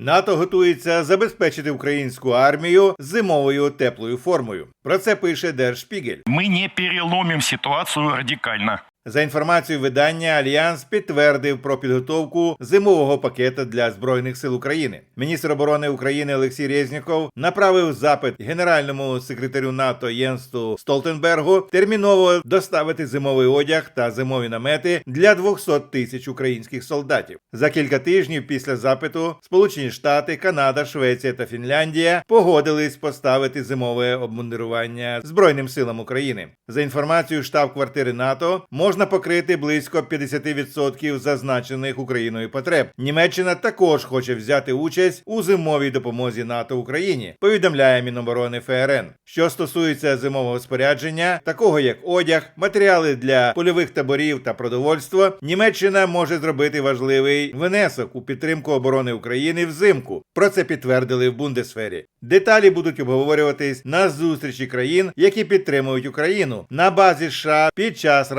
НАТО готується забезпечити українську армію зимовою теплою формою. Про це пише Держпігель. Ми не переломимо ситуацію радикально. За інформацією видання, Альянс підтвердив про підготовку зимового пакета для збройних сил України. Міністр оборони України Олексій Резніков направив запит генеральному секретарю НАТО Єнсту Столтенбергу терміново доставити зимовий одяг та зимові намети для 200 тисяч українських солдатів. За кілька тижнів після запиту Сполучені Штати, Канада, Швеція та Фінляндія погодились поставити зимове обмундирування Збройним силам України. За інформацією штаб-квартири НАТО, можна покрити близько 50% зазначених Україною потреб. Німеччина також хоче взяти участь у зимовій допомозі НАТО Україні. Повідомляє Міноборони ФРН. Що стосується зимового спорядження, такого як одяг, матеріали для польових таборів та продовольство, Німеччина може зробити важливий внесок у підтримку оборони України взимку. Про це підтвердили в Бундесфері. Деталі будуть обговорюватись на зустрічі країн, які підтримують Україну на базі США під час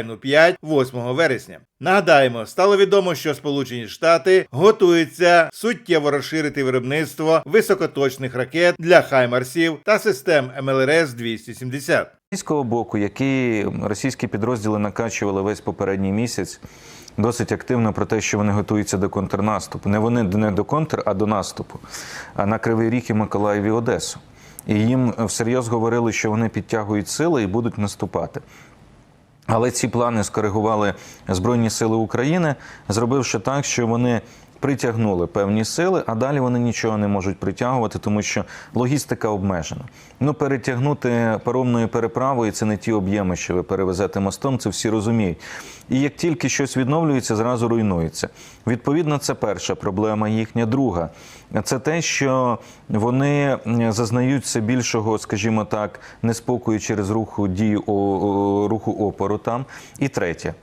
Рамштайну 5 8 вересня. Нагадаємо, стало відомо, що Сполучені Штати готуються суттєво розширити виробництво високоточних ракет для Хаймарсів та систем МЛРС 270 російського боку, які російські підрозділи накачували весь попередній місяць, досить активно про те, що вони готуються до контрнаступу. Не вони не до контр, а до наступу. А на Кривий Ріг і Миколаїв і Одесу. І їм всерйоз говорили, що вони підтягують сили і будуть наступати. Але ці плани скоригували Збройні Сили України, зробивши так, що вони притягнули певні сили, а далі вони нічого не можуть притягувати, тому що логістика обмежена. Ну, перетягнути паромною переправою це не ті об'єми, що ви перевезете мостом, це всі розуміють. І як тільки щось відновлюється, зразу руйнується. Відповідно, це перша проблема їхня. Друга це те, що вони зазнають все більшого, скажімо так, неспокою через руху о- руху опору там. І третє.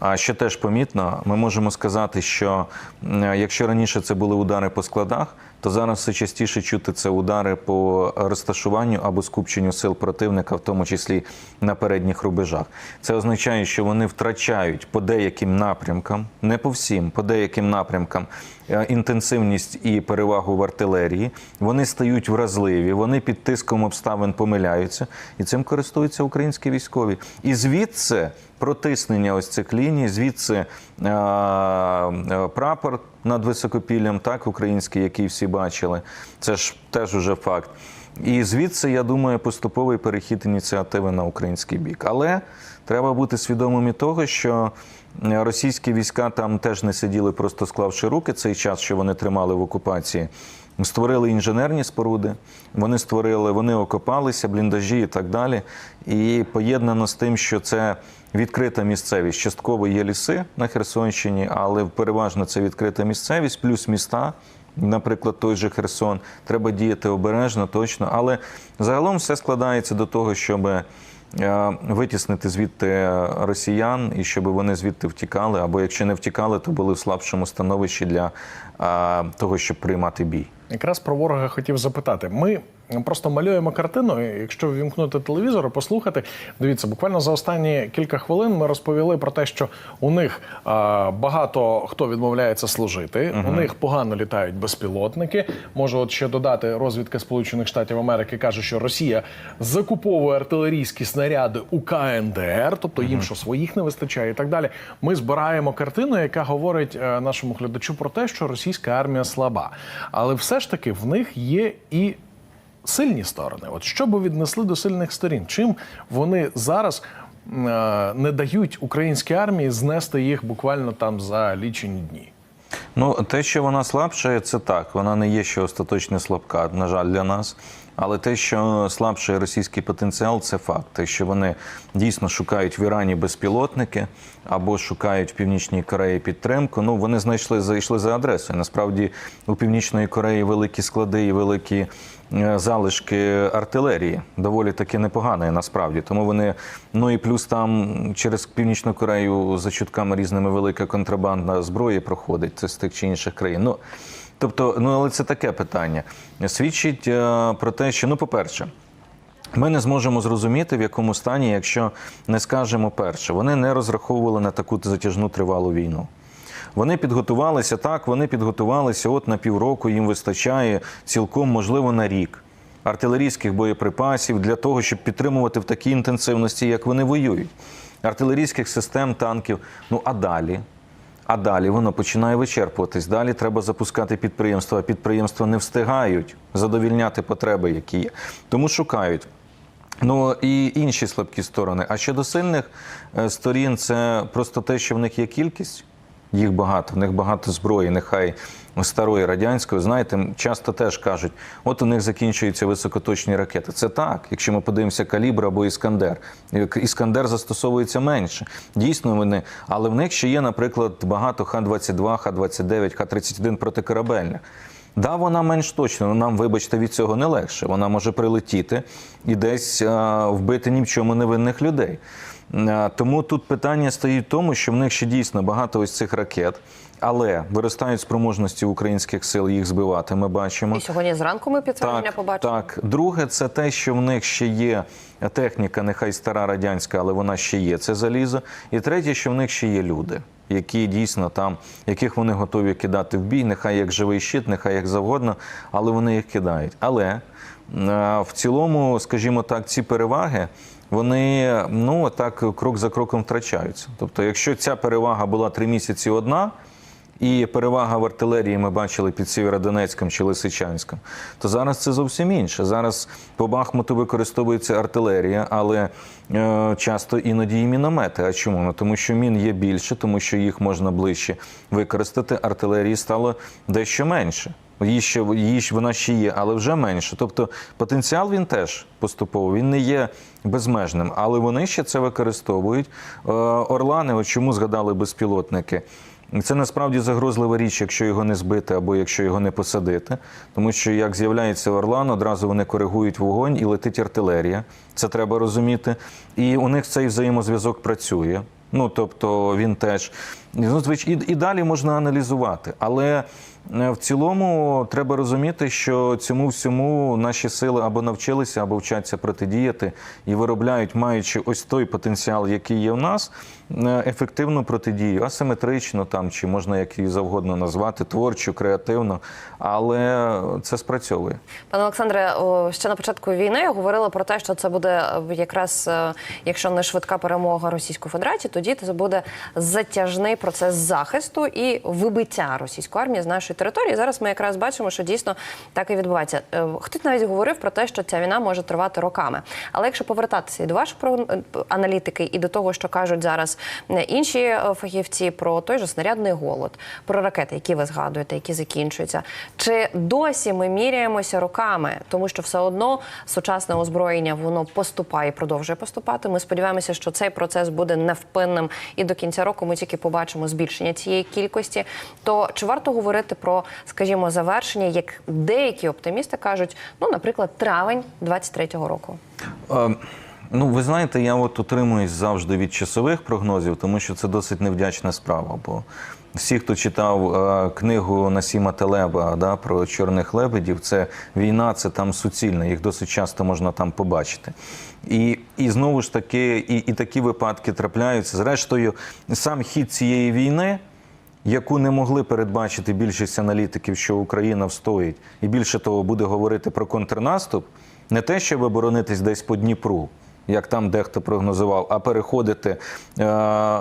А що теж помітно, ми можемо сказати, що якщо раніше це були удари по складах, то зараз все частіше чути це удари по розташуванню або скупченню сил противника, в тому числі на передніх рубежах. Це означає, що вони втрачають по деяким напрямкам, не по всім, по деяким напрямкам е, інтенсивність і перевагу в артилерії. Вони стають вразливі, вони під тиском обставин помиляються, і цим користуються українські військові. І звідси протиснення ось цих ліній, звідси е, е, прапор над високопіллям, так, український, який всі бачили. Це ж теж уже факт. І звідси, я думаю, поступовий перехід ініціативи на український бік. Але треба бути свідомими того, що е, російські війська там теж не сиділи, просто склавши руки цей час, що вони тримали в окупації. Створили інженерні споруди, вони створили, вони окопалися, бліндажі і так далі. І поєднано з тим, що це відкрита місцевість. Частково є ліси на Херсонщині, але переважно це відкрита місцевість, плюс міста. Наприклад, той же Херсон, треба діяти обережно, точно. Але загалом все складається до того, щоб е, витіснити звідти росіян і щоб вони звідти втікали. Або якщо не втікали, то були в слабшому становищі для того, щоб приймати бій. Якраз про ворога хотів запитати. Ми просто малюємо картину. Якщо ввімкнути телевізор і послухати, дивіться, буквально за останні кілька хвилин ми розповіли про те, що у них багато хто відмовляється служити. У них погано літають безпілотники. Можу от ще додати, розвідка Сполучених Штатів Америки каже, що Росія закуповує артилерійські снаряди у КНДР, тобто їм що своїх не вистачає, і так далі. Ми збираємо картину, яка говорить е, нашому глядачу про те, що російська армія слаба, але все ж таки в них є і сильні сторони. От що би віднесли до сильних сторін? Чим вони зараз е, не дають українській армії знести їх буквально там за лічені дні? Ну, те, що вона слабша, це так. Вона не є ще остаточно слабка, на жаль, для нас. Але те, що слабший російський потенціал, це факт. Те, що вони дійсно шукають в Ірані безпілотники або шукають в Північній Кореї підтримку. Ну, вони знайшли, зайшли за адресою. Насправді у Північної Кореї великі склади і великі залишки артилерії. Доволі таки непоганої насправді. Тому вони, ну і плюс там через Північну Корею за чутками різними велика контрабандна зброї проходить з тих чи інших країн. Ну, Тобто, ну але це таке питання. Свідчить е, про те, що ну, по-перше, ми не зможемо зрозуміти, в якому стані, якщо не скажемо перше, вони не розраховували на таку затяжну тривалу війну. Вони підготувалися так, вони підготувалися от на півроку, їм вистачає цілком, можливо, на рік артилерійських боєприпасів для того, щоб підтримувати в такій інтенсивності, як вони воюють. Артилерійських систем, танків. Ну а далі? А далі воно починає вичерпуватись. Далі треба запускати підприємства. а Підприємства не встигають задовільняти потреби, які є. Тому шукають. Ну і інші слабкі сторони. А щодо сильних е, сторін, це просто те, що в них є кількість. Їх багато, в них багато зброї, нехай старої радянської. Знаєте, часто теж кажуть, от у них закінчуються високоточні ракети. Це так, якщо ми подивимося калібр або іскандер. Іскандер застосовується менше. Дійсно, вони, але в них ще є, наприклад, багато Х-22, Х-29, Х-31 протикорабельних. Да, вона менш точна, але нам, вибачте, від цього не легше. Вона може прилетіти і десь а, вбити ні в чому невинних людей. А, Тому тут питання стоїть в тому, що в них ще дійсно багато ось цих ракет, але виростають спроможності українських сил їх збивати. Ми бачимо. І сьогодні зранку ми підтвердження Так, побачили. так. Друге, це те, що в них ще є техніка, нехай стара радянська, але вона ще є. Це залізо. І третє, що в них ще є люди, які дійсно там, яких вони готові кидати в бій, нехай як живий щит, нехай як завгодно, але вони їх кидають. Але е, в цілому, скажімо так, ці переваги. Вони ну так крок за кроком втрачаються. Тобто, якщо ця перевага була три місяці одна, і перевага в артилерії ми бачили під Сєвєродонецьком чи Лисичанськом, то зараз це зовсім інше. Зараз по Бахмуту використовується артилерія, але е, часто іноді і міномети. А чому? Ну тому що мін є більше, тому що їх можна ближче використати. Артилерії стало дещо менше. Її ще її вона ще є, але вже менше. Тобто потенціал він теж поступово він не є безмежним, але вони ще це використовують. Е, Орлани, от чому згадали безпілотники? Це насправді загрозлива річ, якщо його не збити або якщо його не посадити. Тому що як з'являється Орлан, одразу вони коригують вогонь і летить артилерія. Це треба розуміти. І у них цей взаємозв'язок працює. Ну тобто він теж ну, і, далі можна аналізувати. Але е, в цілому треба розуміти, що цьому всьому наші сили або навчилися, або вчаться протидіяти і виробляють, маючи ось той потенціал, який є в нас, е, ефективну протидію, асиметрично там чи можна як її завгодно назвати, творчу, креативно, але це спрацьовує. Пане Олександре, ще на початку війни говорили про те, що це буде е, якраз, якщо не швидка перемога Російської Федерації, тоді це буде затяжний процес захисту і вибиття російської армії з нашої території. Зараз ми якраз бачимо, що дійсно так і відбувається. Е, Хтось навіть говорив про те, що ця війна може тривати роками. Але якщо повертатися і до про- е, аналітики, і до того, що кажуть зараз е, інші фахівці про той же снарядний голод, про ракети, які ви згадуєте, які закінчуються, чи досі ми міряємося роками, тому що все одно сучасне озброєння воно поступає, і продовжує поступати. Ми сподіваємося, що цей процес буде невпинним, і до кінця року ми тільки побачимо збільшення цієї кількості. То чи варто говорити про, скажімо, завершення, як деякі оптимісти кажуть, ну, наприклад, травень 23-го року? Е, Ну, ви знаєте, я от утримуюсь завжди від часових прогнозів, тому що це досить невдячна справа. Бо всі, хто читав е, книгу Насіма Телеба да, про чорних лебедів, це війна, це там суцільна, їх досить часто можна там побачити. І, і знову ж таки, і, і такі випадки трапляються. Зрештою, сам хід цієї війни яку не могли передбачити більшість аналітиків, що Україна встоїть, і більше того буде говорити про контрнаступ, не те, щоб оборонитись десь по Дніпру, як там дехто прогнозував, а переходити е,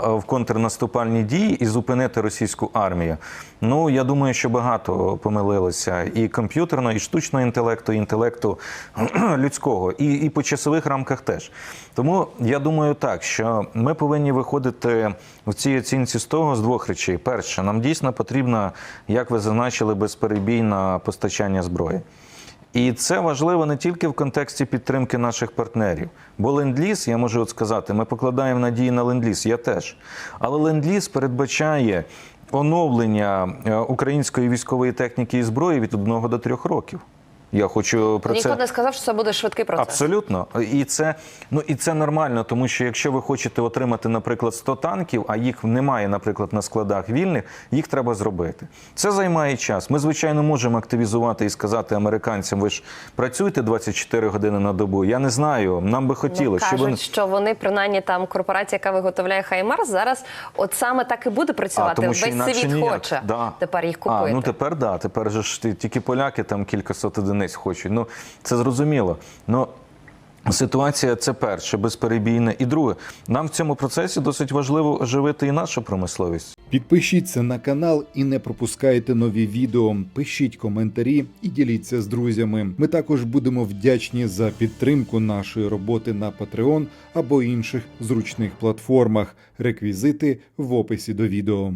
в контрнаступальні дії і зупинити російську армію. Ну я думаю, що багато помилилося і комп'ютерного, і штучного інтелекту, і інтелекту людського, і, і по часових рамках теж. Тому я думаю так, що ми повинні виходити в цій оцінці з того з двох речей. Перше, нам дійсно потрібно, як ви зазначили, безперебійне постачання зброї. І це важливо не тільки в контексті підтримки наших партнерів. Бо ленд-ліз, я можу от сказати, ми покладаємо надії на ленд-ліз, я теж. Але ленд-ліз передбачає оновлення е, української військової техніки і зброї від одного до трьох років. Я хочу про Ніхто це не сказав, що це буде швидкий процес. Абсолютно, і це ну і це нормально, тому що якщо ви хочете отримати, наприклад, 100 танків, а їх немає, наприклад, на складах вільних, їх треба зробити. Це займає час. Ми звичайно можемо активізувати і сказати американцям: ви ж працюєте 24 години на добу. Я не знаю. Нам би Ну, хотілося, кажуть, щоб що вони принаймні там корпорація, яка виготовляє Хаймарс, зараз от саме так і буде працювати. Весь світ ніяк. хоче Да. тепер їх купити. А, ну тепер да. Тепер же ж ті- тільки поляки там кількасот одиниць хочуть. Ну це зрозуміло. Ну. Ситуація це перше, безперебійне. І друге, нам в цьому процесі досить важливо оживити і нашу промисловість. Підпишіться на канал і не пропускайте нові відео. Пишіть коментарі і діліться з друзями. Ми також будемо вдячні за підтримку нашої роботи на Patreon або інших зручних платформах. Реквізити в описі до відео.